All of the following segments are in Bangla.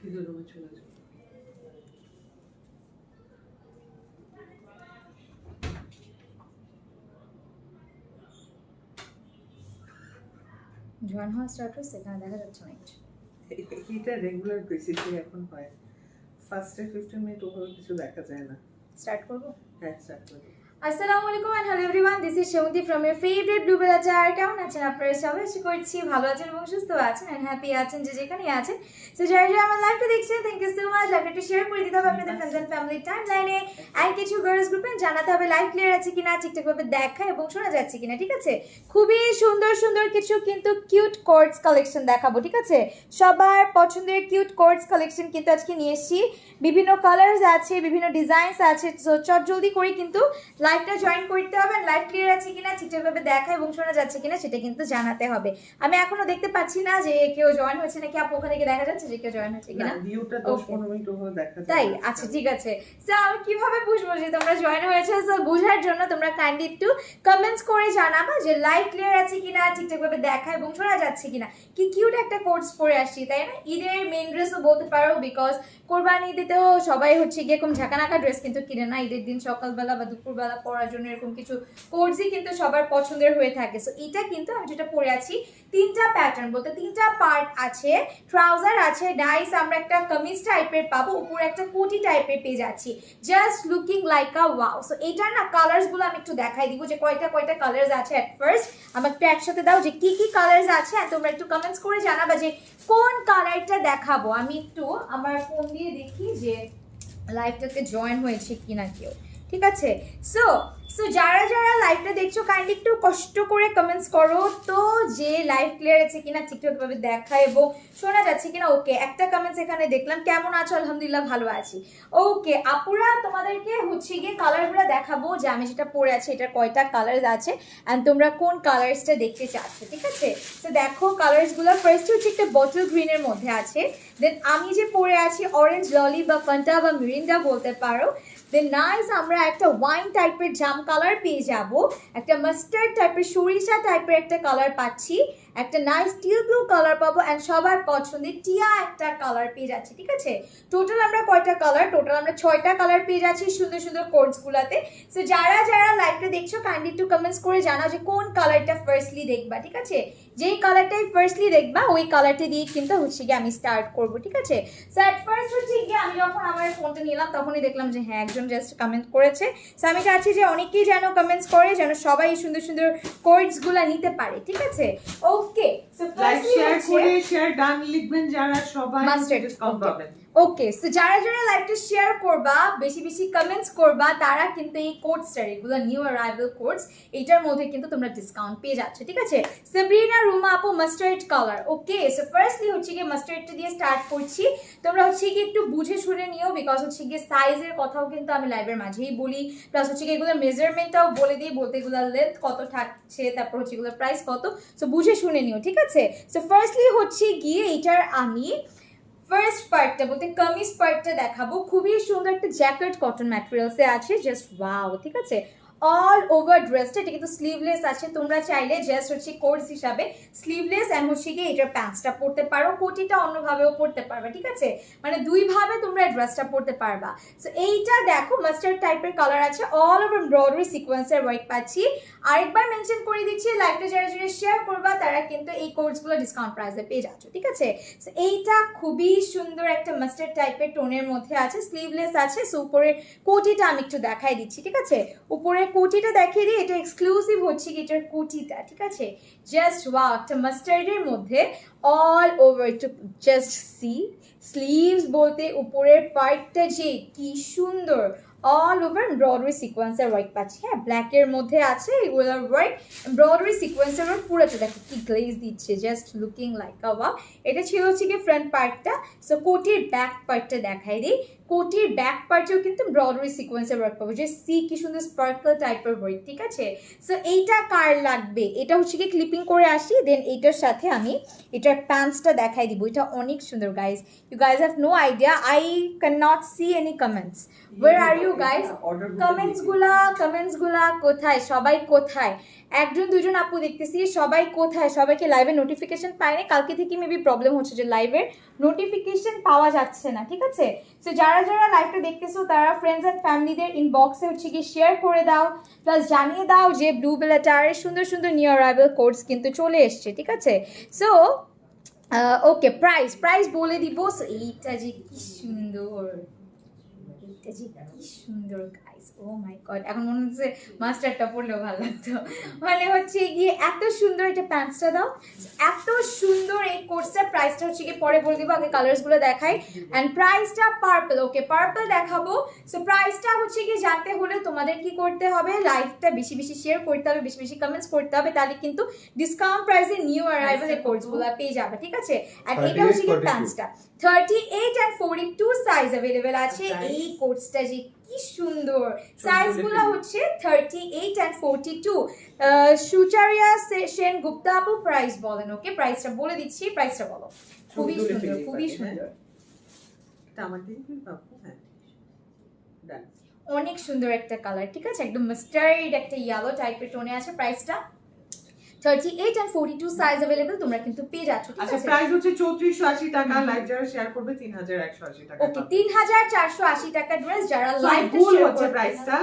ভিডিও রুমে চলে যাও জয়েন হওয়া স্টার্ট হয়েছে এখানে দেখা যাচ্ছে। এটা রেগুলার বেসিসে এখন হয়। ফার্স্টে ফিফটিন মিনিট ওভাবে কিছু দেখা যায় না। স্টার্ট করব? হ্যাঁ স্টার্ট করে আসসালামু আলাইকুম and hello everyone this is Semonti from your favourite blue Bela চার কেমন আছেন আপনারা? সবাই আশা করছি ভালো আছেন এবং সুস্থ আছেন এন্ড হ্যাপি আছেন যে যেখানে আছেন। সো যারা যারা আমার লাইভটা দেখছেন থ্যাংক ইউ সো মাচ একটু শেয়ার করে দিতে হবে আপনাদের ফ্রেন্ডস এন্ড ফ্যামিলি টাইম লাইনে আর কিছু গার্লস গ্রুপে জানাতে হবে লাইভ ক্লিয়ার আছে কিনা ঠিকঠাক ভাবে দেখা এবং শোনা যাচ্ছে কিনা ঠিক আছে? খুবই সুন্দর সুন্দর কিছু কিন্তু কিউট কোর্টস কালেকশন দেখাবো ঠিক আছে? সবার পছন্দের কিউট কোর্টস কালেকশন কিন্তু আজকে নিয়ে এসেছি। বিভিন্ন কালার্স আছে বিভিন্ন ডিজাইনস আছে তো চট জলদি করে কিন্তু লাইভটা জয়েন করতে হবে লাইভ ক্লিয়ার আছে কিনা ঠিকঠাকভাবে দেখা এবং শোনা যাচ্ছে কিনা সেটা কিন্তু জানাতে হবে। আমি এখনও দেখতে পাচ্ছি না যে কেউ জয়েন হচ্ছে নাকি আপু ওখানে গিয়ে দেখা যাচ্ছে যে কেউ জয়েন হচ্ছে কিনা? তাই? আচ্ছা ঠিক আছে। সো আমি কীভাবে বুঝব যে তোমরা জয়েন হয়েছে? সো বোঝার জন্য তোমরা কাইন্ডলি একটু কমেন্টস করে জানাবা যে লাইভ ক্লিয়ার আছে কিনা ঠিকঠাকভাবে দেখা এবং শোনা যাচ্ছে কিনা। কি কিউট একটা কোর্স পরে আসছি তাই না? ঈদের মেন ড্রেসও বলতে পারো বিকজ কোরবানি ঈদেতেও সবাই হচ্ছে গিয়ে এরকম ঝাঁকানাকা ড্রেস কিন্তু কিনে না। ঈদের দিন সকালবেলা বা দুপুরবেলা পরার জন্য এরকম কিছু কোর্সই কিন্তু সবার পছন্দের হয়ে থাকে। সো এটা কিন্তু আমি যেটা পরে আছি, তিনটা প্যাটার্ন বলতে তিনটা পার্ট আছে ট্রাউজার আছে ডাইস আমরা একটা কামিজ টাইপের পাবো, উপরে একটা কোটি টাইপের পেয়ে যাচ্ছি। Just looking like a wow so এটার না কালার্সগুলো আমি একটু দেখাই দিব যে কয়টা কয়টা কালার্স আছে এট ফার্স্ট আমাকে একটু একসাথে দাও যে কি কি কালার্স আছে আর তোমরা একটু কমেন্টস করে জানাবা যে কোন কালারটা দেখাবো। আমি একটু আমার ফোন দিয়ে দেখি যে লাইভটাতে জয়েন হয়েছে কিনা কেউ। ঠিক আছে? সো সো যারা যারা লাইভটা দেখছ কাইন্ডলি একটু কষ্ট করে কমেন্টস করো। তো যে লাইভ ক্লিয়ার আছে কিনা ঠিকঠাকভাবে দেখা এবং শোনা যাচ্ছে কিনা? ওকে একটা কমেন্টস এখানে দেখলাম। কেমন আছো? আলহামদুলিল্লাহ ভালো আছি। ওকে আপুরা, তোমাদেরকে হচ্ছে গিয়ে কালারগুলো দেখাবো যে আমি যেটা পরে আছি, এটার কয়টা কালার্স আছে অ্যান্ড তোমরা কোন কালার্সটা দেখতে চাচ্ছ, ঠিক আছে? তো দেখো কালার্সগুলো ফার্স্ট হচ্ছে একটা বটল গ্রিনের মধ্যে আছে। দেন আমি যে পরে আছি অরেঞ্জ ললি বা ফান্টা বা মিরিন্ডা বলতে পারো। দেন নাইস আমরা একটা ওয়াইন টাইপের জাম কালার পেয়ে যাব। একটা মাস্টার্ড টাইপের সরিষা টাইপের একটা কালার পাচ্ছি। একটা নাইস স্টিল ব্লু কালার পাবো অ্যান্ড সবার পছন্দের টিয়া একটা কালার পেয়ে যাচ্ছি, ঠিক আছে? টোটাল আমরা কয়টা কালার টোটাল আমরা ছয়টা কালার পেয়ে যাচ্ছি সুন্দর সুন্দর কোর্সগুলোতে সো যারা যারা লাইভটা দেখছ কাইন্ডলি একটু কমেন্টস করে জানাও যে কোন কালারটা ফার্স্টলি দেখবা, ঠিক আছে? যেই কালারটাই ফার্স্টলি দেখবা, ওই কালারটা দিয়ে কিন্তু হচ্ছে গিয়ে আমি স্টার্ট করব, ঠিক আছে? সো অ্যাট ফার্স্ট হচ্ছে গিয়ে আমি যখন আমার ফোনটা নিলাম, তখনই দেখলাম যে হ্যাঁ একজন জাস্ট কমেন্ট করেছে। সো আমি চাচ্ছি যে অনেকেই যেন কমেন্টস করে, যেন সবাই সুন্দর সুন্দর কোর্সগুলো নিতে পারে, ঠিক আছে? ওকে লাইক শেয়ার করে শেয়ার ডান লিখবেন যারা সবাই মাস্টার্ড okay. পাবেন ওকে সো যারা যারা লাইভটা শেয়ার করবা, বেশি বেশি কমেন্টস করবা, তারা কিন্তু এই কোর্সটার এগুলো নিউ অ্যারাইভাল কোর্স এইটার মধ্যে কিন্তু তোমরা ডিসকাউন্ট পেয়ে যাচ্ছ, ঠিক আছে? সাবরিনা রুমা আপু mustard colour okay so firstly হচ্ছে গিয়ে মাস্টার্ডটা দিয়ে স্টার্ট করছি। তোমরা হচ্ছে গিয়ে একটু বুঝে শুনে নিও বিকজ হচ্ছে গিয়ে সাইজের কথাও কিন্তু আমি লাইভের মাঝেই বলি। প্লাস হচ্ছে গিয়ে এগুলোর মেজারমেন্টটাও বলে দিই, বলতে এগুলোর লেন্থ কত থাকছে, তারপর হচ্ছে এগুলোর প্রাইস কত। সো বুঝে শুনে নিও, ঠিক আছে? সো ফার্স্টলি হচ্ছে গিয়ে এইটার আমি ফার্স্ট পার্টটা বলতে কামিজ পার্টটা দেখাবো। খুবই সুন্দর একটা জ্যাকেট কটন ম্যাটেরিয়ালসে আছে। জাস্ট ওয়াও ঠিক আছে? অল ওভার ড্রেসটা এটা কিন্তু স্লিভলেস আছে। তোমরা চাইলে জাস্ট হচ্ছে কোর্স হিসাবে স্লিভলেস অ্যান্ড হচ্ছে গিয়ে এটার প্যান্টসটা পরতে পারো কোটিটা অন্যভাবেও পরতে পারবে ঠিক আছে? মানে দুইভাবে তোমরা ড্রেসটা পরতে পারবা। সো এইটা দেখো মাস্টার্ড টাইপের কালার আছে অল ওভার এমব্রয়ডারি সিকোয়েন্সের ওয়ার্ক পাচ্ছি। আরেকবার মেনশন করে দিচ্ছি লাইভটা যারা যারা শেয়ার করবা তারা কিন্তু এই কোর্সগুলো ডিসকাউন্ট প্রাইসে পেয়ে যাচ্ছ ঠিক আছে? So, এইটা খুবই সুন্দর একটা মাস্টার্ড টাইপের টোনের মধ্যে আছে স্লিভলেস আছে। সো উপরে কোটিটা আমি একটু দেখাই দিচ্ছি ঠিক আছে? উপরে কোটিটা দেখিয়ে দিই, এটা এক্সক্লুসিভ হচ্ছে কি, এটার কোটিটা ঠিক আছে? জাস্ট ওয়াও একটা মাস্টার্ডের মধ্যে অল ওভার একটু জাস্ট সি স্লিভস বলতে উপরের পার্টটা যে কি সুন্দর অল ওভার এমব্রয়ডারি সিকোয়েন্সের ওয়ার্ক পাচ্ছি হ্যাঁ? ব্ল্যাকের মধ্যে আছে এগুলোর ওয়ার্ক এমব্রয়ডারি সিকোয়েন্সের ওয়ার্ক পুরোটা দেখো কি গ্লেজ দিচ্ছে জাস্ট লুকিং লাইক আ ওয়া এটা ছিল হচ্ছে কি ফ্রন্ট পার্টটা সো কোটির ব্যাক পার্টটা দেখাই দিই। কোটির ব্যাক পার্টেও কিন্তু এমব্রয়ডারি সিকোয়েন্সের ওয়ার্ক পাবো। যে সি কি সুন্দর স্পার্কল টাইপের ওয়ার্ক ঠিক আছে? সো এইটা কার লাগবে? এটা হচ্ছে কি ক্লিপিং করে আসি দেন এইটার সাথে আমি এটার প্যান্টসটা দেখাই দিব। এটা অনেক সুন্দর guys you guys have no idea I can not see any comments where are you guys order কমেন্টসগুলা কমেন্টসগুলা কোথায়? সবাই কোথায়? একজন, দুজন আপু দেখতেছি, সবাই কোথায়? সবাইকে লাইভের নোটিফিকেশন পায়নি। কালকে থেকে মেবি প্রবলেম হচ্ছে যে লাইভের নোটিফিকেশন পাওয়া যাচ্ছে না, ঠিক আছে? সো যারা যারা যারা লাইভটা দেখতেছো, তারা ফ্রেন্ডস অ্যান্ড ফ্যামিলিদের ইনবক্সে হচ্ছে কি শেয়ার করে দাও প্লাস জানিয়ে দাও যে ব্লু বেলাটারের সুন্দর সুন্দর নিউ অ্যারাইভেল কোর্স কিন্তু চলে এসছে, ঠিক আছে? সো ওকে প্রাইস প্রাইস বলে দিব। এইটা যে কি সুন্দর, এইটা যে কি সুন্দর। ও মাই গড এখন মনে হচ্ছে মাস্টারটা পড়লেও ভালো লাগতো। মানে হচ্ছে গিয়ে এত সুন্দর এটা প্যান্টসটা দাও। এত সুন্দর এই কোর্সটার প্রাইসটা হচ্ছে গিয়ে পরে বলে দিব আগে কালার্সগুলো দেখাই। অ্যান্ড প্রাইসটা পার্পল ওকে পার্পল দেখাবো। সো প্রাইসটা হচ্ছে গিয়ে জানতে হলে তোমাদের কি করতে হবে? লাইভটা বেশি বেশি শেয়ার করতে হবে বেশি বেশি কমেন্টস করতে হবে তাহলে কিন্তু ডিসকাউন্ট প্রাইসে নিউ অ্যারাইভেল এই কোর্সগুলো পেয়ে যাবে ঠিক আছে? আর এটা হচ্ছে গিয়ে 38, 42 প্যান্টসটা thirty eight and forty two size available আছে এই কোর্সটা যে কি সুন্দর। সাইজগুলো হচ্ছে thirty eight and forty two Sucharia Sen Gupta আপু প্রাইস বলেন ওকে প্রাইসটা বলে দিচ্ছি প্রাইসটা বলো। খুবই সুন্দর খুবই হ্যাঁ। সুন্দর। হ্যাঁ. অনেক সুন্দর একটা কালার ঠিক আছে? একদম মাস্টার্ড একটা ইয়েলো টাইপের টোনে আছে প্রাইসটা thirty eight and forty two size available তোমরা কিন্তু পেয়ে যাচ্ছ ঠিক আচ্ছা আছে প্রাইস হচ্ছে চৌত্রিশশো আশি টাকা হুম। লাইভ যারা শেয়ার করবে তিন হাজার একশো আশি টাকা ওকে তিন হাজার চারশো আশি টাকা ড্রেস যারা লাইভ ভুল হচ্ছে প্রাইসটা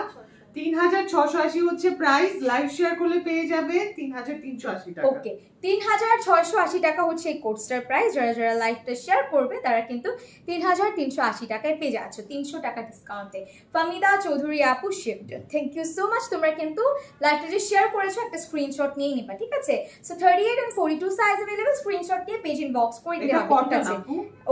তিন হাজার ছশো আশি হচ্ছে প্রাইস লাইভ শেয়ার করলে পেয়ে যাবে তিন হাজার তিনশো আশি টাকা। ওকে তিন হাজার ছয়শো আশি টাকা হচ্ছে এই কোর্সটার প্রাইস যারা যারা লাইভটা শেয়ার করবে তারা কিন্তু তিন হাজার তিনশো আশি টাকায় পেয়ে যাচ্ছ তিনশো টাকা ডিসকাউন্টে ফামিদা চৌধুরী আপু shift thank you so much তোমরা কিন্তু লাইভটা যে শেয়ার করেছ একটা স্ক্রিনশট নিয়ে নিবা ঠিক আছে? So thirty eight and forty two size available screenshot নিয়ে পেজ ইনবক্স করে দিলে হবে ঠিক কটন আছে?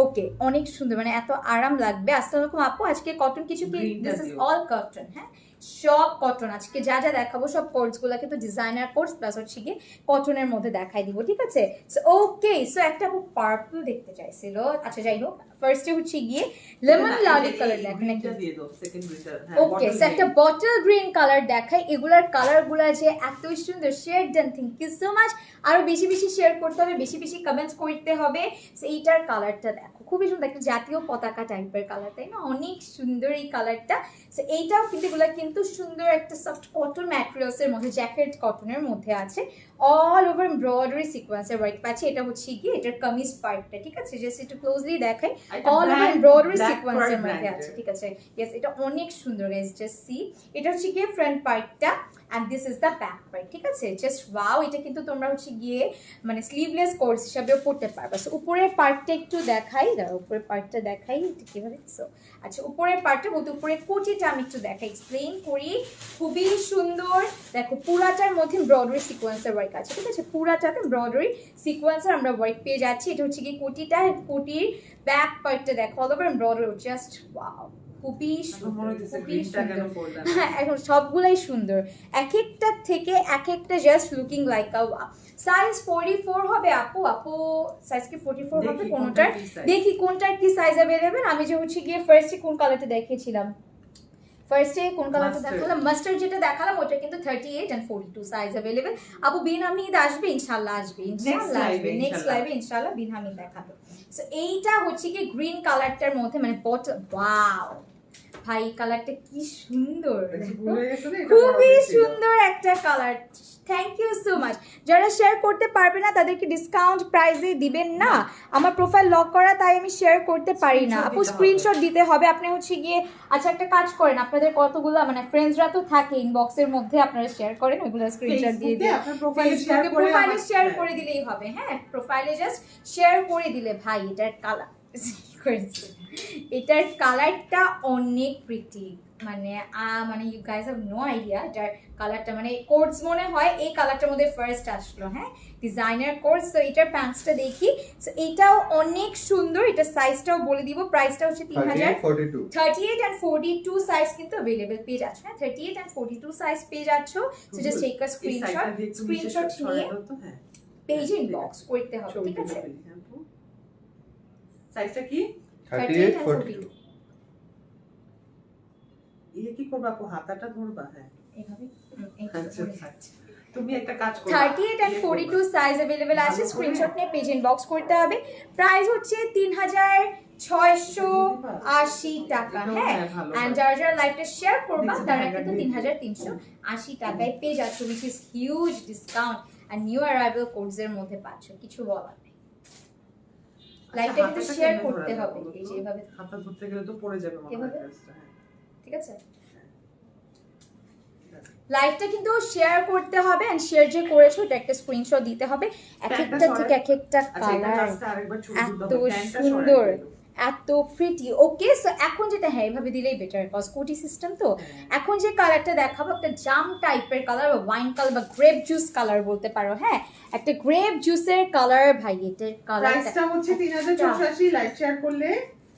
ওকে অনেক সুন্দর মানে এত আরাম লাগবে। আসসালামু আলাইকুম আপু আজকে কটন কিছু কি? Green this is all cotton হ্যাঁ? সব কটন আজকে যা যা দেখাবো সব কোর্সগুলো কিন্তু ডিজাইনার কোর্স প্লাস হচ্ছে গিয়ে কটনের মধ্যে দেখাই দিব, ঠিক আছে? ওকে সো একটা খুব পার্পল দেখতে চাইছিল। আচ্ছা যাই হোক। ফার্স্টে হচ্ছে গিয়ে লেমন লালি কালার দেখেন ওকে একটা। বটল গ্রিন কালার দেখাই। এগুলার কালারগুলা যে এত সুন্দর শেয়ার দেন থ্যাংক ইউ সো মাচ আরও বেশি বেশি শেয়ার করতে হবে বেশি বেশি কমেন্টস করতে হবে। এইটার কালারটা দেখো। খুবই সুন্দর একটা জাতীয় পতাকা টাইপের কালার তাই না? অনেক সুন্দর এই কালারটা সো এইটাও কিন্তু এগুলা কিন্তু সুন্দর একটা সফট কটন ম্যাটেরিয়ালস এর মধ্যে জ্যাকেট কটনের মধ্যে আছে। অল ওভার এমব্রয়ডারি সিকোয়েন্সের ওয়ার্ক পাচ্ছে। এটা হচ্ছে কি এটার কামিজ পার্টটা ঠিক আছে? জাস্ট একটু ক্লোজলি দেখাই। এটা অল ওভার এমব্রয়ডারি সিকোয়েন্সের মধ্যে আছে ঠিক আছে। ইয়েস এটা অনেক সুন্দর গাইস জাস্ট সি এটা হচ্ছে গিয়ে ফ্রন্ট পার্টটা and this is the back part ঠিক আছে? জাস্ট ওয়াও এটা কিন্তু তোমরা হচ্ছে গিয়ে মানে স্লিভলেস কোর্স হিসাবেও পড়তে পারবে। সো উপরের পার্টটা একটু দেখাই দাঁড়া উপরের পার্টটা দেখাই কীভাবে? সো আচ্ছা উপরের পার্টটা বলতে উপরের কোটিটা আমি একটু দেখাই এক্সপ্লেইন করি। খুবই সুন্দর। দেখো, পুরাটার মধ্যে এমব্রয়ডারি সিকোয়েন্সের ওয়ার্ক আছে, ঠিক আছে? পুরাটাতে এমব্রয়ডারি সিকোয়েন্সের আমরা ওয়ার্ক পেয়ে যাচ্ছি। এটা হচ্ছে কি কোটিটা, কোটির ব্যাক পার্টটা দেখো all over embroidery just wow খুবই এখন হ্যাঁ এখন সবগুলাই সুন্দর। এক থেকে এক একটা just looking like a size forty four হবে আপু আপু সাইজ কি ফোরটি ফোর হবে দেখি কোনোটার কি size। দেখি কোনটার কি সাইজ অ্যাভেলেবেল আমি যে হচ্ছে গিয়ে ফার্স্টে কোন কালারটা দেখিয়েছিলাম। ফার্স্টে কোন কালারটা দেখালাম? মাস্টার যেটা দেখালাম ওটা কিন্তু thirty eight and forty two size available আপু বিন হামিদ আসবে ইনশাল্লাহ আসবে ইনশাল্লাহ আসবে নেক্সট। লাইভে ইনশাল্লাহ। বিন হামিদ দেখাবে। সো এইটা হচ্ছে কি গ্রিন কালারটার মধ্যে মানে বটল ওয়াও ভাই কালারটা কি সুন্দর খুবই সুন্দর একটা colour thank you so much যারা শেয়ার করতে পারবে না তাদেরকে ডিসকাউন্ট প্রাইসে দিবেন না। আমার প্রোফাইল লক করা তাই আমি শেয়ার করতে পারি না। আপু স্ক্রিনশট দিতে হবে। আপনি হচ্ছে গিয়ে আচ্ছা একটা কাজ করেন। আপনাদের কতগুলো মানে ফ্রেন্ডসরা তো থাকে ইনবক্সের মধ্যে আপনারা শেয়ার করেন ওইগুলো স্ক্রিনশট দিয়ে দিয়ে প্রোফাইলে শেয়ার। করে দিলেই হবে। হ্যাঁ প্রোফাইলে জাস্ট শেয়ার করে দিলে ভাই এটার কালার করেছে এটার কালারটা অনেক প্রিটি মানে আ- মানে you guys have no idea এটার কালারটা মানে কোর্স মনে হয় এই কালারটার মধ্যে ফার্স্ট আসলো হ্যাঁ? ডিজাইনার কোর্স তো এটার প্যান্টসটা দেখি। তো এটাও অনেক সুন্দর এটা সাইজটাও বলে দিব প্রাইসটা হচ্ছে তিন হাজার thirty eight and forty two size কিন্তু অ্যাভেলেবেল পেয়ে যাচ্ছ হ্যাঁ? Thirty eight and forty two size পেয়ে যাচ্ছ so just take a screenshot screenshot নিয়ে হ্যাঁ। পেজে হ্যাঁ, ইনবক্স করতে হবে ঠিক আছে? হ্যাঁ। সাইজটা কি? 38, 38 42 ইয়ে কি করবা আপু? হাতাটা ধরবা? হ্যাঁ। এভাবে? আচ্ছা, আচ্ছা। তুমি একটা কাজ করো thirty eight and forty two size available আছে। স্ক্রিনশট নিয়ে পেজ ইনবক্স করতে হবে। প্রাইস হচ্ছে তিন হাজার ছয়শো আশি টাকা। হ্যাঁ হ্যাঁ, ভালো যারা যারা লাইভটা শেয়ার করবা তারা হ্যাঁ, কিন্তু দিয়ে। তিন হাজার তিনশো আশি টাকায় পেয়ে যাচ্ছ which is huge discount and new arrival course এর মধ্যে পাচ্ছ। কিছু বলার নেই লাইভটা কিন্তু শেয়ার করতে হবে এই যে? এভাবে হাতটা ধরতে গেলে তো পড়ে যাবে হয়। ঠিক আছে কিন্তু শেয়ার করতে হবে এন্ড শেয়ার যে করেছ এটা একটা স্ক্রিনশট দিতে হবে এক একটা থেকে। এক একটা আচ্ছা কালার তুলতে এত সুন্দর। এত প্রিটি ওকে সো এখন যেটা হ্যাঁ এভাবে দিলেই বেটার কজ কোটি সিস্টেম তো। হ্যাঁ। এখন যে কালারটা দেখাবো একটা জাম টাইপের কালার বা ওয়াইন কালার বা গ্রেপ জুস কালার বলতে পারো হ্যাঁ? একটা গ্রেপ জুসের কালার ভাই এটার কালার প্রাইসটা হচ্ছে তিন হাজার চৌষট্টি লাইভ শেয়ার করলে।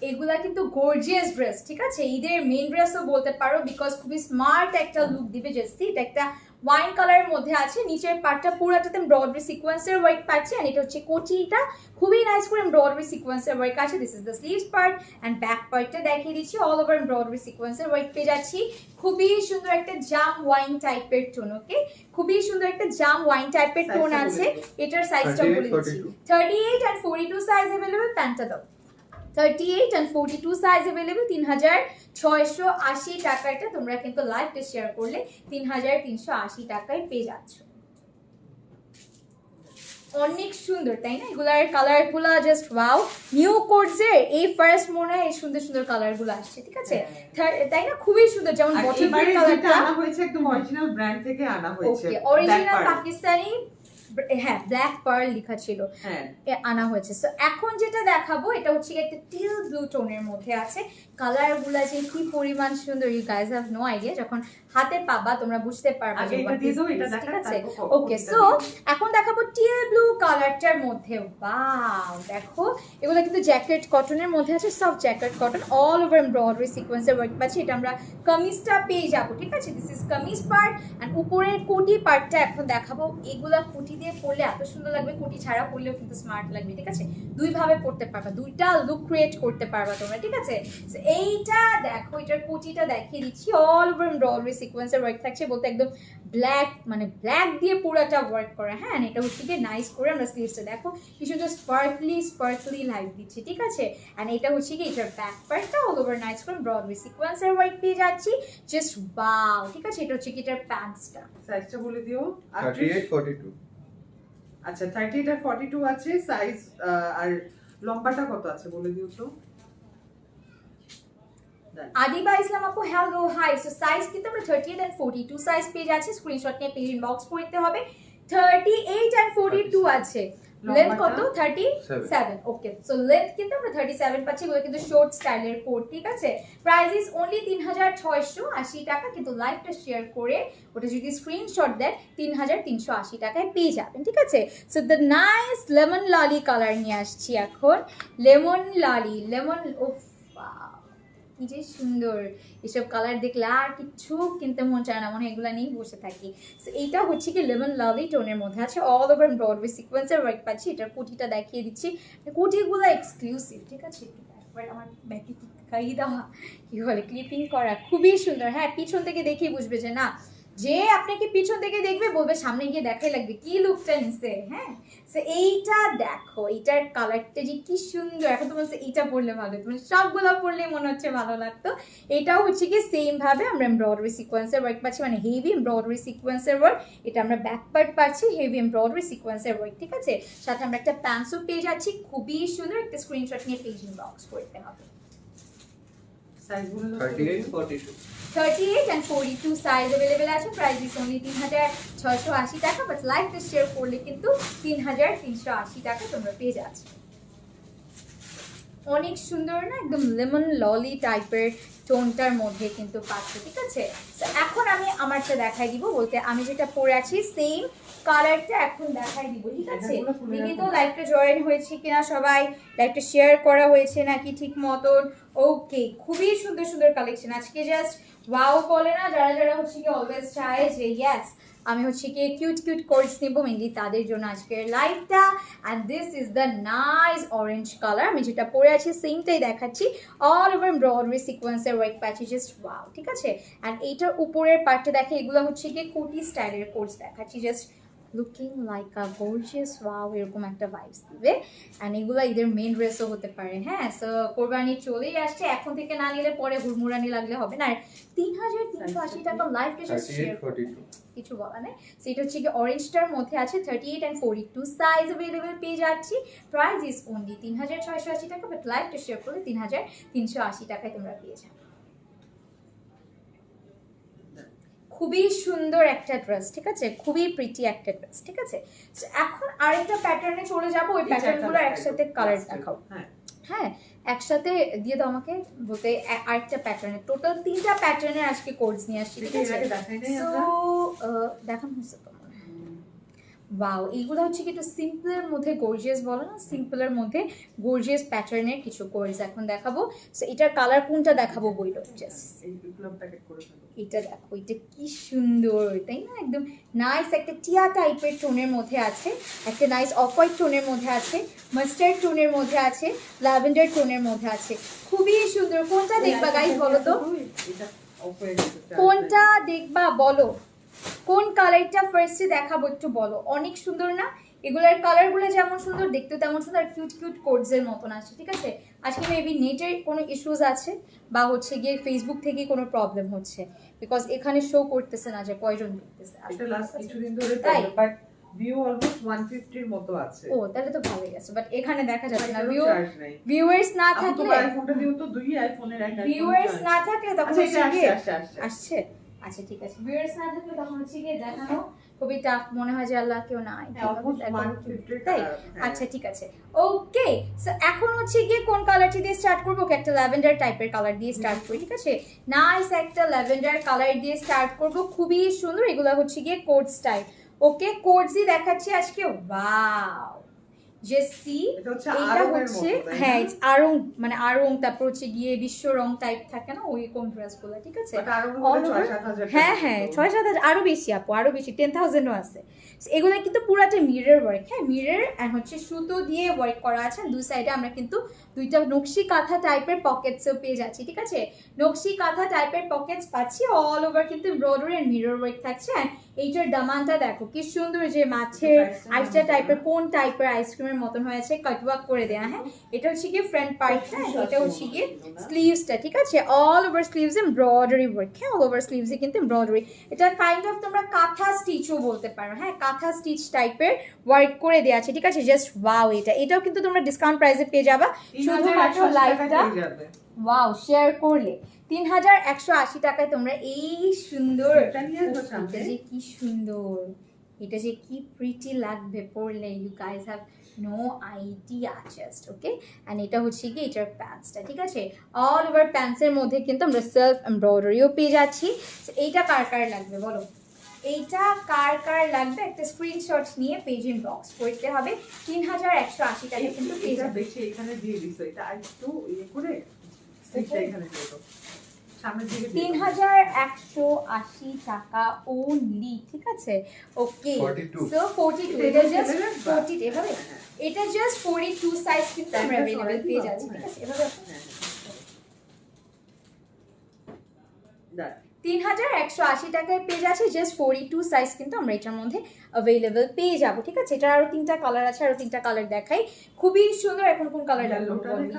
এগুলা কিন্তু গর্জিয়াস ড্রেস ঠিক আছে? ঈদের মেইন ড্রেসও বলতে পারো বিকজ খুবই স্মার্ট একটা লুক দিবে জাস্তি এটা একটা ওয়াইন কালারের মধ্যে আছে নিচের পার্টটা পুরোটাতে ব্রডরি সিকোয়েন্সের ওয়ার্ক পাচ্ছি আর এটা হচ্ছে কোচিটা খুবই নাইস করে ব্রডরি সিকোয়েন্সের ওয়ার্ক আছে। This is the sleeves part and back পার্টটা দেখিয়ে দিচ্ছি। অল ওভার ব্রডরি সিকোয়েন্সের ওয়ার্ক পেয়ে যাচ্ছি। খুবই সুন্দর একটা জাম ওয়াইন টাইপের টোন ওকে খুবই সুন্দর একটা জাম ওয়াইন টাইপের টোন আছে। এটার সাইজটা বলে দিচ্ছি। 42 thirty eight and forty two size available প্যান্টটা দাও thirty eight and forty two size available তিন হাজার ছয়শো আশি টাকাটা তোমরা কিন্তু লাইভটা শেয়ার করলে তিন হাজার তিনশো আশি টাকায় পেয়ে যাচ্ছ। অনেক সুন্দর তাই না? এগুলার কালারগুলা জাস্ট ওয়াও নিউ কোডসের এই ফার্স্ট মনে হয় এই সুন্দর সুন্দর কালারগুলো আসছে ঠিক আছে? হ্যাঁ। তাই না? খুবই সুন্দর যেমন বটল কালারটা আনা হয়েছে একদম অরিজিনাল ব্র্যান্ড থেকে আনা হয়েছে অরিজিনাল পাকিস্তানি হ্যাঁ ব্ল্যাক পার্ল লেখা ছিল। হ্যাঁ। আনা হয়েছে। সো এখন যেটা দেখাবো এটা হচ্ছে একটা টিল ব্লু টোনের মধ্যে আছে। কালারগুলা যে কি পরিমাণ সুন্দর you guys have no idea যখন হাতে পাবা তোমরা বুঝতে পারবে ঠিক দেখা, আছে ওকে সো এখন দেখাবো টিল ব্লু কালারটার মধ্যে। ওয়াও দেখো এগুলো কিন্তু জ্যাকেট কটনের মধ্যে আছে সব jacket cotton all over embroidery সিকোয়েন্সের ওয়ার্ক পাচ্ছি। এটা আমরা কামিজটা পেয়ে যাব ঠিক আছে? This is kameez part and উপরের কোটি পার্টটা এখন দেখাবো। এগুলা কোটি দিয়ে পরলে এত সুন্দর লাগবে কোটি ছাড়া পরলেও কিন্তু স্মার্ট লাগবে ঠিক আছে? দুই ভাবে পড়তে পারবা দুইটা লুক ক্রিয়েট করতে পারবা তোমরা ঠিক আছে? এইটা দেখো এটার কোটিটা দেখিয়ে দিচ্ছি অল ওভার এমব্রয়ডারি সিকোয়েন্সের ওয়ার্ক থাকছে বলতে একদম ব্ল্যাক মানে ব্ল্যাক দিয়ে পুরোটা ওয়ার্ক করা হ্যাঁ? এটা হচ্ছে গিয়ে নাইস করে আমরা স্লিভসটা দেখো কি সুন্দর স্পার্কলি স্পার্কলি লাইট দিচ্ছে ঠিক আছে? অ্যান্ড এটা হচ্ছে কি এটার ব্যাক পার্টটা অল ওভার নাইস করে ব্রডওয়ে সিকোয়েন্সের ওয়ার্ক দিয়ে যাচ্ছি জাস্ট বাও ঠিক আছে? এটা হচ্ছে কি এটার প্যান্টসটা সাইজটা বলে দিও থার্টি এইট ফর্টি টু আচ্ছা থার্টি আর ফর্টি টু আছে সাইজ আর লম্বাটা কত আছে বলে দিও তো? আদিবা ইসলাম আপু হ্যালো হাই সো সাইজ কিন্তু আমরা thirty eight and forty two size page আছে স্ক্রিনশট নিয়ে পেজ ইনবক্স করতে হবে। Thirty eight and forty two আছে। লেন্থ কত? লম্বাটা? Thirty Seven. Seven okay so length কিন্তু আমরা থার্টি সেভেন পাচ্ছি এগুলো কিন্তু শর্ট স্টাইলের কোট ঠিক আছে? প্রাইস ইজ অনলি তিন হাজার ছয়শো আশি টাকা কিন্তু লাইভটা শেয়ার করে ওটা যদি স্ক্রিনশট দেন তিন হাজার তিনশো আশি টাকায় পেয়ে যাবেন ঠিক আছে? সো দ্য নাইস লেমন লালি কালার নিয়ে আসছি এখন। লেমন লালি লেমন ও কি যে সুন্দর। এসব কালার দেখলে আর কিচ্ছু কিনতে মন চায় না, মনে হয় এগুলো নিয়েই বসে থাকি। সো এইটা হচ্ছে কি লেমন লাভলি টোনের মধ্যে আছে। অল ওভার ব্রডওয়ে সিকোয়েন্সের ওয়ার্ক পাচ্ছি। এটার কুটিটা দেখিয়ে দিচ্ছি। কুটিগুলো এক্সক্লুসিভ ঠিক আছে? একবার আমার ব্যাগে কি বলে ক্লিপিং করা খুবই সুন্দর। হ্যাঁ পিছন থেকে দেখেই বুঝবে যে না যে আপনাকে পিছন থেকে দেখবে বলবে, সামনে গিয়ে দেখাই লাগবে। কি লুকটা নিছে হ্যাঁ? এইটা দেখো, এইটার কালারটা যে কি সুন্দর। এখন তো বলছে এইটা পরলে ভালো হতো। মানে সবগুলো পরলে মনে হচ্ছে ভালো লাগতো। এটাও হচ্ছে কি সেম ভাবে আমরা এমব্রয়ডারি সিকোয়েন্সের ওয়ার্ক পাচ্ছি মানে হেভি এমব্রয়ডারি সিকোয়েন্সের ওয়ার্ক এটা আমরা ব্যাক পার্ট পাচ্ছি হেভি এমব্রয়ডারি সিকোয়েন্সের ওয়ার্ক ঠিক আছে? সাথে আমরা একটা প্যান্টসও পেয়ে যাচ্ছি। খুবই সুন্দর একটা স্ক্রিনশট নিয়ে পেজ ইনবক্স করতে হবে। সাইজ বলে দাও thirty eight forty two thirty eight and forty two size available আছে। প্রাইস ইস অনলি তিন হাজার ছশো আশি টাকা বাট লাইভটা শেয়ার করলে কিন্তু তিন হাজার তিনশো আশি টাকা তোমরা পেয়ে যাচ্ছ। অনেক সুন্দর না? একদম লেমন ললি টাইপের টোনটার মধ্যে কিন্তু পাচ্ছি ঠিক আছে? এখন আমি আমারটা দেখাই দিব বলতে আমি যেটা পরে আছি সেম কালারটা এখন দেখাই দিব ঠিক আছে? দিদি তো লাইভটা জয়েন হয়েছে কিনা সবাই লাইভটা শেয়ার করা হয়েছে নাকি ঠিক মতন? ওকে খুবই সুন্দর সুন্দর কালেকশন আজকে জাস্ট ওয়াও বলে না যারা যারা হচ্ছে কি অলওয়েজ চায় যে ইয়েস আমি হচ্ছে কি কিউট কিউট কোর্স নেব মেনলি তাদের জন্য আজকের লাইফটা and this is the nice orange colour আমি যেটা পরে আছি সেমটাই দেখাচ্ছি। অল ওভার ব্রডওয়ে সিকোয়েন্সের ওয়ার্ক প্যাচে জাস্ট ওয়াও ঠিক আছে? অ্যান্ড এইটার উপরের পার্টটা দেখে এগুলো হচ্ছে কি কোটি স্টাইলের কোর্স দেখাচ্ছি just looking like a gorgeous wow এরকম একটা ভাইবস দিবে। অ্যান্ড এগুলো ঈদের মেন ড্রেসও হতে পারে হ্যাঁ? সো কোরবানি চলেই আসছে। এখন থেকে না নিলে পরে হুড়মুড়ানি লাগলে হবে না। আর তিন হাজার তিনশো আশি টাকা টু কিছু বলা নেই। সেটা হচ্ছে কি অরেঞ্জটার মধ্যে আছে thirty eight and forty two size available পেয়ে যাচ্ছি। প্রাইস ইজ অনলি তিন হাজার ছয়শো আশি টাকা বাট লাইভটা শেয়ার করলে তিন হাজার তিনশো আশি টাকায় তোমরা পেয়ে যাবে। খুবই সুন্দর একটা ড্রেস ঠিক আছে? খুবই প্রিটি একটা ড্রেস ঠিক আছে? এখন আরেকটা প্যাটার্নে চলে যাব ওই প্যাটার্নগুলো একসাথে কালার দেখাও। হ্যাঁ। হ্যাঁ একসাথে দিয়ে দাও আমাকে বলতে আরেকটা প্যাটার্নে টোটাল তিনটা প্যাটার্নে আজকে কোর্স নিয়ে আসছি ঠিক আছে? দেখানো হয়েছে তো। ওয়াও এইগুলো হচ্ছে কি একটু সিম্পলের মধ্যে গর্জিয়াস বলো না? সিম্পলের মধ্যে গর্জিয়াস প্যাটার্নের কিছু কোর্স এখন দেখাবো। সো এটার কালার কোনটা দেখাবো বইলো? জাস্ট এটা দেখো এটা কি সুন্দর তাই না? একদম নাইস একটা টিয়া টাইপের টোনের মধ্যে আছে একটা নাইস অফ হোয়াইট টোনের মধ্যে আছে মাস্টার্ড টোনের মধ্যে আছে ল্যাভেন্ডার টোনের মধ্যে আছে। খুবই সুন্দর। কোনটা দেখবা গাইস বলো তো? কোনটা দেখবা বলো? কোন কালারটা ফার্স্টে দেখাবো একটু বলো। অনেক সুন্দর না? এগুলোর কালারগুলো যেমন সুন্দর দেখতে তেমন সুন্দর কিউট কিউট কোডসের মতন আছে ঠিক আছে? আজকে মেবি নেটের কোনো ইস্যুস আছে বা হচ্ছে গিয়ে ফেসবুক থেকে কোনো প্রবলেম হচ্ছে? বিকজ এখানে শো করতেছে না যে কয়জন দেখতেছে। ধরে তাই? ভিউ অলমোস্ট 150 এর মতো আছে। ও তাহলে তো ভালোই আছে বাট এখানে দেখা যাচ্ছে না। ভিউ ভিউয়ার্স না থাকলে আইফোনটা দিও তো দুই আইফোনের এক ভিউয়ার্স না থাকলে তখন আচ্ছা আসছে। আসছে। আচ্ছা ঠিক আছে। ভিউয়ার্স না থাকলে তখন হচ্ছে গিয়ে দেখানো খুবই টাফ মনে হয় যে আল্লাহ কেউ নাই হ্যাঁ, almost কীভাবে দেখাবো? 150 তাই? হ্যাঁ। আচ্ছা ঠিক আছে। ওকে সো এখন হচ্ছে গিয়ে কোন কালারটি দিয়ে স্টার্ট করব? একটা ল্যাভেন্ডার টাইপের কালার দিয়ে স্টার্ট করি ঠিক আছে? নাইস একটা ল্যাভেন্ডার কালার দিয়ে স্টার্ট করব খুবই সুন্দর। এগুলো হচ্ছে গিয়ে কোড স্টাইল ওকে কোডসই দেখাচ্ছি আজকে ওয়াও যে সি এটা হচ্ছে? হ্যাঁ আরং মানে আরং তারপর হচ্ছে গিয়ে বিশ্ব রং টাইপ থাকে না ওই ড্রেসগুলো ঠিক আছে? হয় হ্যাঁ ছয় সাত হাজার আরও বেশি আপু আরও বেশি টেন থাউজেন্ডও আছে। এগুলো কিন্তু পুরাটা মিরর ওয়ার্ক হ্যাঁ মিরর অ্যান্ড হচ্ছে সুতো দিয়ে ওয়ার্ক করা আছে দুই সাইডে আমরা কিন্তু দুইটা নকশি কাঁথা টাইপের পকেটসও পেয়ে যাচ্ছি ঠিক আছে? নকশি কাঁথা টাইপের পকেটস পাচ্ছি অল ওভার কিন্তু এমব্রয়ডারি অ্যান্ড মিরর ওয়ার্ক থাকছে and এইটার দামানটা দেখো কি সুন্দর যে মাছের আইসটা টাইপের কোন টাইপের আইসক্রিমের মতন হয়েছে কাটওয়ার্ক করে দেয়া হ্যাঁ। এটা হচ্ছে গিয়ে ফ্রন্ট পার্ট হ্যাঁ এটা হচ্ছে গিয়ে স্লিভসটা ঠিক আছে? All over sleeves embroidery work হ্যাঁ অল ওভার স্লিভসে কিন্তু এমব্রয়ডারি এটা কাইন্ড অফ তোমরা কাঁথা স্টিচও বলতে পারো হ্যাঁ কাঁথা স্টিচ টাইপের ওয়ার্ক করে দেওয়া আছে ঠিক আছে? জাস্ট ওয়াও এটা। এটাও কিন্তু তোমরা ডিসকাউন্ট প্রাইসে পেয়ে যাবা। 3180 শুধুমাত্র লাইভটা ওয়াও শেয়ার করলে। তিন হাজার একশো আশি টাকায় তোমরা এই সুন্দর এটা যে কি সুন্দর এটা যে কি প্রিটি লাগবে পরলে you guys have no idea just okay and এটা হচ্ছে কি এটার প্যান্টসটা ঠিক আছে? অল ওভার প্যান্টসের মধ্যে কিন্তু আমরা সেলফ এমব্রয়ডারিও পেয়ে যাচ্ছি। এইটা কার কার লাগবে বলো? এইটা কার কার লাগবে? একটা স্ক্রিনশট নিয়ে পেজ বক্স করতে হবে। তিন হাজার একশো আশি টাকা কিন্তু বেশি এখানে দিয়ে দিছো। এটা একটু ইয়ে করে এখানে দিয়ে দাও সামনের দিকে দিয়ে তিন হাজার একশো আশি টাকা ওনলি ঠিক আছে? ওকে 42 সো ফোর্টি টু এটা জাস্ট এভাবে ফোর্টি এভাবে? হ্যাঁ, এটা জাস্ট ফোর্টি টু সাইজ কিন্তু আমরা অ্যাভেলেবেল পেয়ে যাচ্ছি ঠিক হ্যাঁ। আছে? এভাবে হ্যাঁ, হ্যাঁ। Done. তিন হাজার একশো আশি টাকায় পেয়ে যাচ্ছে জাস্ট ফোর্টি টু সাইজ কিন্তু আমরা এটার মধ্যে অ্যাভেলেবেল পেয়ে যাব ঠিক আছে? এটার আরও তিনটা কালার আছে আরও তিনটা কালার দেখাই। খুবই সুন্দর এখন কোন কালার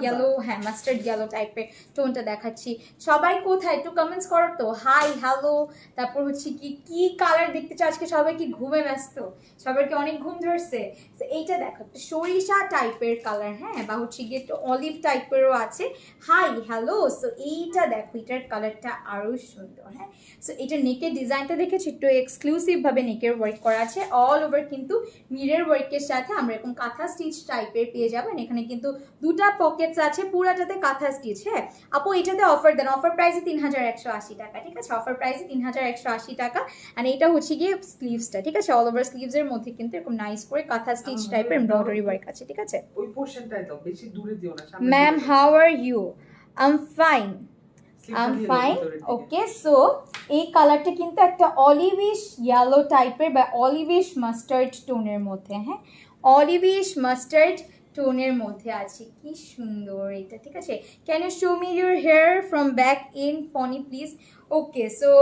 ইয়েলো হ্যাঁ মাস্টার্ড ইয়েলো টাইপের টোনটা দেখাচ্ছি। সবাই কোথায়? একটু কমেন্টস করো তো। হাই হ্যালো তারপর হচ্ছে কি কি কালার দেখতে চাও? আজকে সবাই কি ঘুমে ব্যস্ত? সবার কি অনেক ঘুম ধরছে। তো এইটা দেখো সরিষা টাইপের কালার হ্যাঁ বা হচ্ছে গিয়ে একটু অলিভ টাইপেরও আছে। হাই হ্যালো সো এইটা দেখো এটার কালারটা আরও সুন্দর। হ্যাঁ? সো এটা নেকের ডিজাইনটা দেখেছি? একটু এক্সক্লুসিভ ভাবে নেকের ওয়ার্ক করা আছে। অল ওভার কিন্তু মিরের ওয়ার্কের সাথে আমরা এরকম কাঁথা স্টিচ টাইপের পেয়ে যাবেন এখানে কিন্তু দুটা পকেটস আছে পুরাটাতে কাঁথা স্টিচ হ্যাঁ? আপু এটাতে অফার দেন। অফার প্রাইসে তিন হাজার একশো আশি টাকা ঠিক আছে? অফার প্রাইসে তিন হাজার একশো আশি টাকা। আর এটা হচ্ছে গিয়ে স্লিভসটা ঠিক আছে? অল ওভার স্লিভসের মধ্যে কিন্তু এরকম নাইস করে কাঁথা স্টিচ টাইপের এমব্রয়ডারি। ওয়ার্ক আছে ঠিক আছে? ওই পোর্শনটাই দাও বেশি দূরে দিও না ma'am how are you I am fine I am দিয়ে দাও ফাইন ভিতরের দিকে। ওকে সো এই কালারটা কিন্তু একটা অলিভিশ ইয়েলো টাইপের বা অলিভিশ মাস্টার্ড টোনের মধ্যে হ্যাঁ? অলিভিশ মাস্টার্ড টোনের মধ্যে আছে। কি সুন্দর এটা ঠিক আছে? Can you show me your hair from back in pony please okay so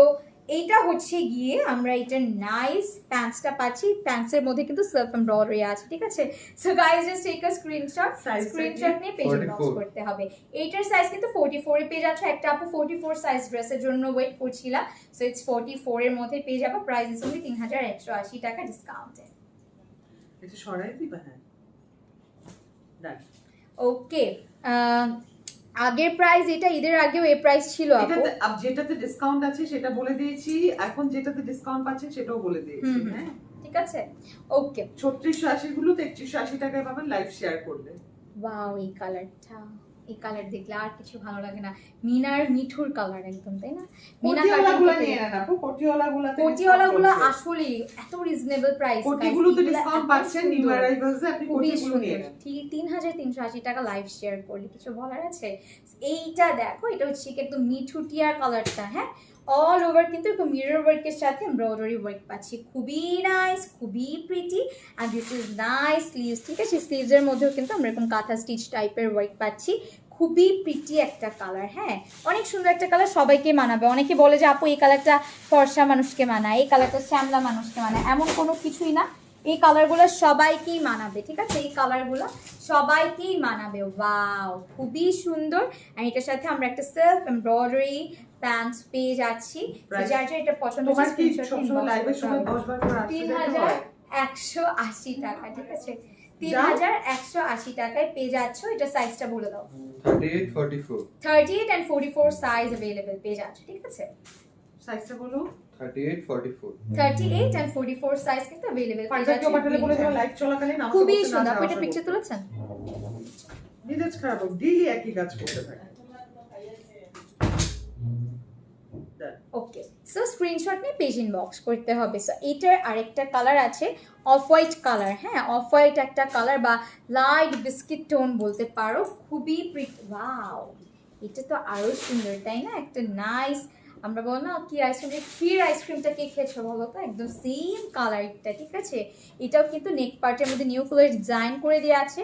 এইটা হচ্ছে গিয়ে আমরা এটা নাইস প্যান্টসটা পাচ্ছি। প্যান্টসের মধ্যে কিন্তু সেলফ এমব্রয়ডারি আছে ঠিক আছে? So guys just take a screenshot screenshot নিয়ে পেজে বক্স করতে হবে। এইটার সাইজ কিন্তু 44 এ পেজ আছে একটা আপু 44 সাইজ ড্রেসের জন্য ওয়েট করছিলাম। সো ইটস 44 এর মধ্যে পেয়ে যাব। প্রাইস ইস অনলি 3180 টাকা ডিসকাউন্টে এটা সরাই দিবা হ্যাঁ। Done. ওকে আগের প্রাইস এটা ঈদের আগেও এই প্রাইস ছিল আপু। যেটাতে ডিসকাউন্ট আছে সেটা বলে দিয়েছি এখন যেটাতে ডিসকাউন্ট পাচ্ছেন সেটাও বলে দিয়েছি। হ্যাঁ। ঠিক আছে? ওকে ছত্রিশশো আশি গুলো তেত্রিশশো আশি টাকায় পাবেন লাইভ শেয়ার করলে। ওয়াও এই কালারটা এই কালার দেখলে আর কিছু ভালো লাগে না। মিনার মিঠুর কালার একদম তাই না? মিনা কোটিওয়ালা গুলো। আসলে এত রিজনেবল প্রাইস কোটিগুলো তো ডিসকাউন্ট পাচ্ছেন নিউ অ্যারাইভালস আপনি কোটিগুলো নিয়ে ঠিক তিন হাজার তিনশো আশি টাকা লাইভ শেয়ার করলে কিছু বলার আছে? এইটা দেখো এটা হচ্ছে একদম মিঠুটিয়া কালারটা হ্যাঁ? অল ওভার কিন্তু একটু মিরর ওয়ার্কের সাথে এমব্রয়ডারি ওয়ার্ক পাচ্ছি। খুবই নাইস খুবই প্রিটি আর দিস ইজ নাইস স্লিভস ঠিক আছে? স্লিভসের মধ্যেও কিন্তু আমরা এরকম কাঁথা স্টিচ টাইপের ওয়ার্ক পাচ্ছি। খুবই প্রিটি একটা কালার হ্যাঁ? অনেক সুন্দর একটা কালার সবাইকে মানাবে। অনেকে বলে যে আপু এই কালারটা ফর্সা মানুষকে মানায় এই কালারটা শ্যামলা মানুষকে মানায়। এমন কোনো কিছুই না। এই কালারগুলো সবাইকেই মানাবে ঠিক আছে? এই কালারগুলো সবাইকেই মানাবে। ওয়াও খুবই সুন্দর। আর এটার সাথে আমরা একটা সেলফ এমব্রয়ডারি প্যান্টস পেয়ে যাচ্ছি। যার যার এটা পছন্দ তিন হাজার একশো আশি টাকা ঠিক আছে? তিন। হাজার একশো আশি টাকায় পেয়ে যাচ্ছ। এটা সাইজটা বলে দাও। Thirty eight forty four thirty and forty four size available পেয়ে যাচ্ছ ঠিক আছে? সাইজটা বলো। Thirty eight forty four thirty and forty four size কিন্তু পেয়ে পাঠালে বলে দেবো লাইভ চলাকালীন খুবই না সুন্দর। এটা পিকচার তুলেছেন? মেজাজ খারাপ হোক একই কাজ করতে থাকে। ওকে সো স্ক্রিনশট নিয়ে পেজ ইনবক্স করতে হবে। সো এটার আরেকটা কালার আছে অফ হোয়াইট কালার হ্যাঁ? অফ হোয়াইট একটা কালার বা লাইট বিস্কিট টোন বলতে পারো, খুবই প্রিট এটা তো আরও সুন্দর, তাই না? একটা নাইস আমরা বল না কি আইসক্রিম যে ক্ষীর আইসক্রিমটা কে খেয়েছো বলো তো? একদম সেম কালারটা ঠিক আছে? এটাও কিন্তু নেক পার্টের মধ্যে নিউ কালার ডিজাইন করে দেওয়া আছে।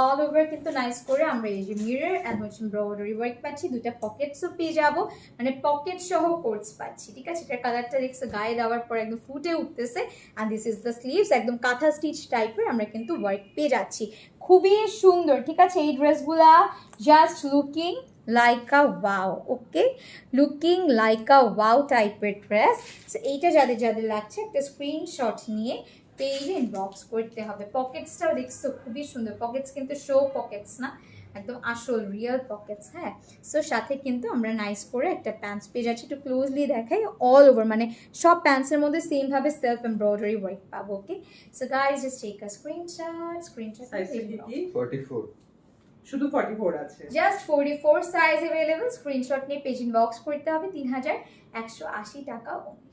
অল ওভার কিন্তু নাইস করে আমরা এই যে মিরর অ্যান্ড হচ্ছে এমব্রয়ডারি ওয়ার্ক পাচ্ছি। দুটা পকেটসও পেয়ে যাব। মানে পকেট সহ কোর্স পাচ্ছি, ঠিক আছে? এটার কালারটা দেখছে, গায়ে দেওয়ার পর একদম ফুটে উঠতেছে। And this is the sleeves একদম কাঁথা স্টিচ টাইপের আমরা কিন্তু ওয়ার্ক পেয়ে যাচ্ছি। খুবই সুন্দর, ঠিক আছে? এই ড্রেসগুলা just looking like a wow okay looking like a wow টাইপের ড্রেস সো এইটা যাদের যাদের লাগছে একটা স্ক্রিনশট নিয়ে পেজে ইনবক্স করতে হবে। পকেটসটাও দেখছ খুবই সুন্দর। পকেটস কিন্তু শো পকেটস না একদম আসল রিয়েল পকেটস হ্যাঁ? সো সাথে কিন্তু আমরা নাইস করে একটা প্যান্টস পেয়ে যাচ্ছি একটু ক্লোজলি দেখাই অল ওভার মানে সব প্যান্টসের মধ্যে সেমভাবে সেলফ এমব্রয়ডারি ওয়ার্ক পাবো okay so guys just take a screenshot screenshot সাইজটা কি কি? ফর্টি ফোর শুধু 44 আছে। Just forty four size available screenshot নিয়ে পেজ ইনবক্স করতে হবে তিন হাজার একশো আশি টাকা only।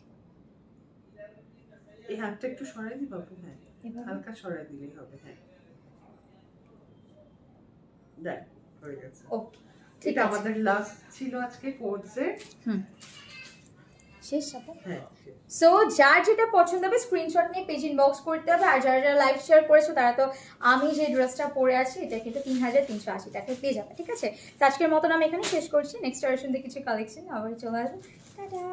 এই হাতটা একটু সরাই দিবা আপু? হ্যাঁ। হালকা সরাই দিলেই হবে হ্যাঁ। দেখ হয়ে গেছে। ওকে ঠিক এটা আমাদের লাস্ট ছিল আজকে কোর্সে হুম। শেষ হ্যাঁ সো যার যেটা পছন্দ হবে স্ক্রিনশট নিয়ে পেজ ইনবক্স করতে হবে আর যারা যারা লাইভ শেয়ার করেছ তারা তো আমি যে ড্রেসটা পরে আছি এটা কিন্তু তিন হাজার তিনশো আশি টাকায় পেয়ে যাবে ঠিক আছে? আজকের মতন আমি এখানে শেষ করছি। নেক্সট আসুন কিছু কালেকশন আবার চলে আসব। টাটা!